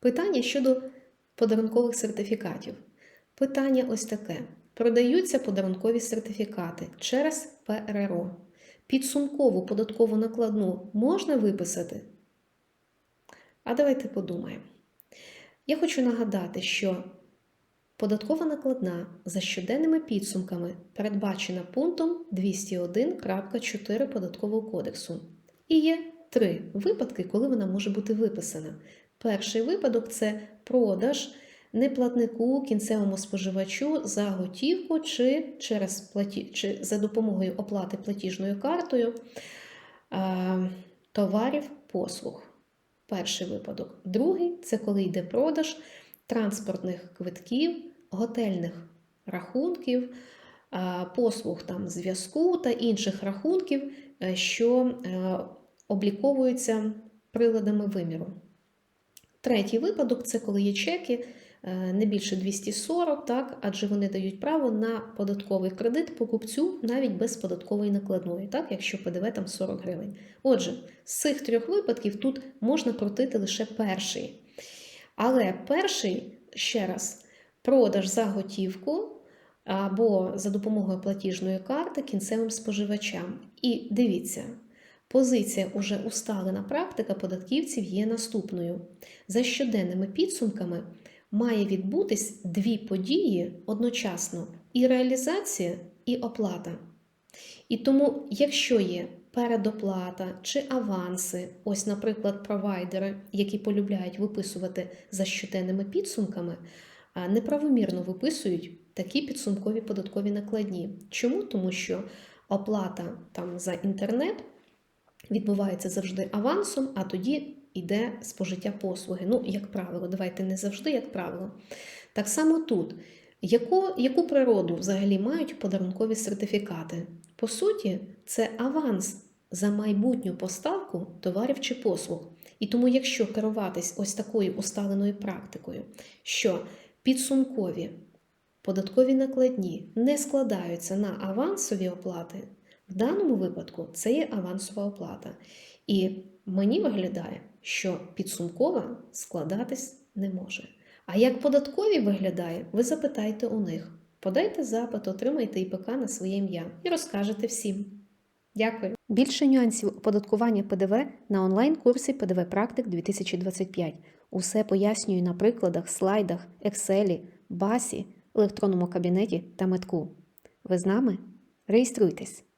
Питання щодо подарункових сертифікатів. Питання ось таке: продаються подарункові сертифікати через ПРРО. Підсумкову податкову накладну можна виписати? А давайте подумаємо. Я хочу нагадати, що податкова накладна за щоденними підсумками передбачена пунктом 201.4 Податкового кодексу. І є три випадки, коли вона може бути виписана. Перший випадок це продаж неплатнику кінцевому споживачу за готівку чи через платі... чи за допомогою оплати платіжною картою е, товарів послуг. Перший випадок. Другий це коли йде продаж транспортних квитків, готельних рахунків, послуг там зв'язку та інших рахунків, е, що е, обліковуються приладами виміру. Третій випадок це коли є чеки е, не більше 240, так, адже вони дають право на податковий кредит покупцю навіть без податкової накладної, так, якщо ПДВ там 40 гривень. Отже, з цих трьох випадків тут можна крутити лише перший. Але перший, ще раз, продаж за готівку або за допомогою платіжної карти кінцевим споживачам. І дивіться, Позиція уже усталена практика податківців є наступною. За щоденними підсумками має відбутись дві події одночасно: і реалізація, і оплата. І тому, якщо є передоплата чи аванси, ось, наприклад, провайдери, які полюбляють виписувати за щоденними підсумками, неправомірно виписують такі підсумкові податкові накладні. Чому? Тому що оплата там за інтернет відбувається завжди авансом, а тоді йде спожиття послуги. Ну, як правило, давайте не завжди, як правило. Так само тут. Яку, яку природу взагалі мають подарункові сертифікати? По суті, це аванс за майбутню поставку товарів чи послуг. І тому, якщо керуватись ось такою усталеною практикою, що підсумкові податкові накладні не складаються на авансові оплати, в даному випадку це є авансова оплата. І мені виглядає, що підсумкова складатись не може. А як податкові виглядає, ви запитайте у них. Подайте запит, отримайте ІПК на своє ім'я і розкажете всім. Дякую. Більше нюансів оподаткування ПДВ на онлайн-курсі ПДВ Практик 2025. Усе пояснюю на прикладах, слайдах, Excel, басі, електронному кабінеті та метку. Ви з нами? Реєструйтесь!